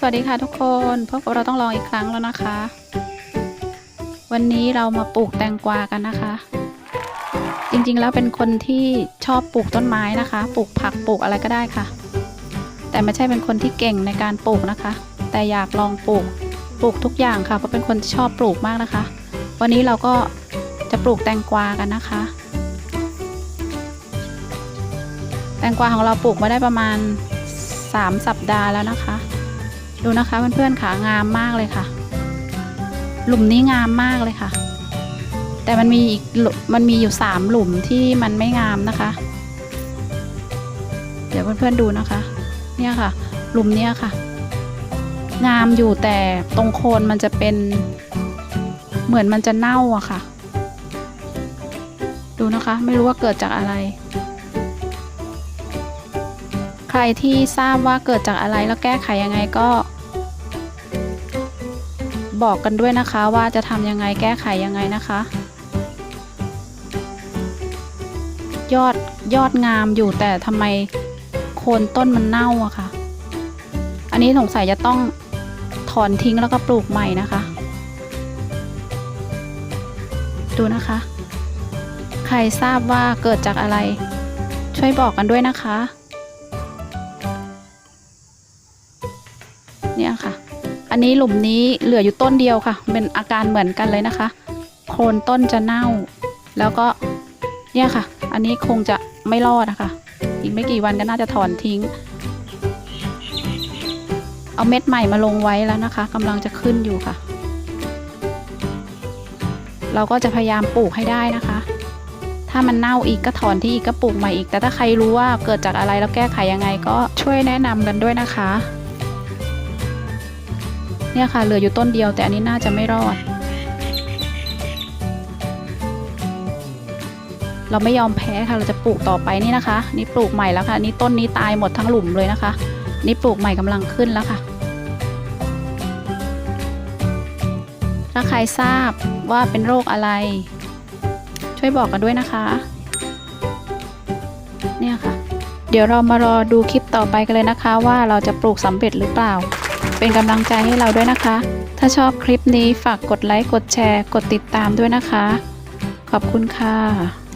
สวัสดีค่ะทุกคนพวกเราต้องลองอีกครั้งแล้วนะคะ วันนี้เรามาปลูกแตงกวากันนะคะ จริงๆแล้วเป็นคนที่ชอบปลูกต้นไม้นะคะ ปลูกผักปลูกอะไรก็ได้ค่ะ แต่ไม่ใช่เป็นคนที่เก่งในการปลูกนะคะ แต่อยากลองปลูกปลูกทุกอย่างค่ะเพราะเป็นคนที่ชอบปลูกมากนะคะ วันนี้เราก็จะปลูกแตงกวากันนะคะ แตงกวาของเราปลูกมาได้ประมาณ 3 สัปดาห์แล้วนะคะ ดูนะคะเพื่อนๆค่ะงามมากเลยค่ะ หลุมนี้งามมากเลยค่ะ แต่มันมีอีกมมันมีอยู่สามหลุมที่มันไม่งามนะคะ เดี๋ยวเพื่อนๆดูนะคะ เนี่ยค่ะ หลุมเนี้ยค่ะ งามอยู่แต่ตรงโคนมันจะเป็น เหมือนมันจะเน่าอะค่ะ ดูนะคะ ไม่รู้ว่าเกิดจากอะไรใครที่ทราบว่าเกิดจากอะไรแล้วแก้ไขยังไงก็ บอกกันด้วยนะคะว่าจะทำยังไงแก้ไขยังไงนะคะ ยอดยอดงามอยู่แต่ทำไมโคนต้นมันเน่าอะค่ะ อันนี้สงสัยจะต้องถอนทิ้งแล้วก็ปลูกใหม่นะคะ ดูนะคะ ใครทราบว่าเกิดจากอะไร ช่วยบอกกันด้วยนะคะ เนี่ยค่ะ อันนี้หลุมนี้เหลืออยู่ต้นเดียวค่ะ เป็นอาการเหมือนกันเลยนะคะ โคนต้นจะเน่า แล้วก็เนี่ยค่ะ อันนี้คงจะไม่รอดนะคะ อีกไม่กี่วันก็น่าจะถอนทิ้ง เอาเม็ดใหม่มาลงไว้แล้วนะคะกำลังจะขึ้นอยู่ค่ะ เราก็จะพยายามปลูกให้ได้นะคะ ถ้ามันเน่าอีกก็ถอนที่อีกก็ปลูกใหม่อีก แต่ถ้าใครรู้ว่าเกิดจากอะไรแล้วแก้ไขยังไงก็ช่วยแนะนำกันด้วยนะคะ เนี่ยค่ะเหลืออยู่ต้นเดียวแต่อันนี้น่าจะไม่รอด เราไม่ยอมแพ้ค่ะเราจะปลูกต่อไปนี่นะคะ นี่ปลูกใหม่แล้วค่ะนี่ต้นนี้ตายหมดทั้งหลุมเลยนะคะ นี่ปลูกใหม่กำลังขึ้นแล้วค่ะถ้าใครทราบว่าเป็นโรคอะไร ช่วยบอกกันด้วยนะคะ เนี่ยค่ะ เดี๋ยวเรามารอดูคลิปต่อไปกันเลยนะคะ ว่าเราจะปลูกสำเร็จหรือเปล่า เป็นกำลังใจให้เราด้วยนะคะ ถ้าชอบคลิปนี้ฝากกดไลค์ กดแชร์ กดติดตามด้วยนะคะ ขอบคุณค่ะ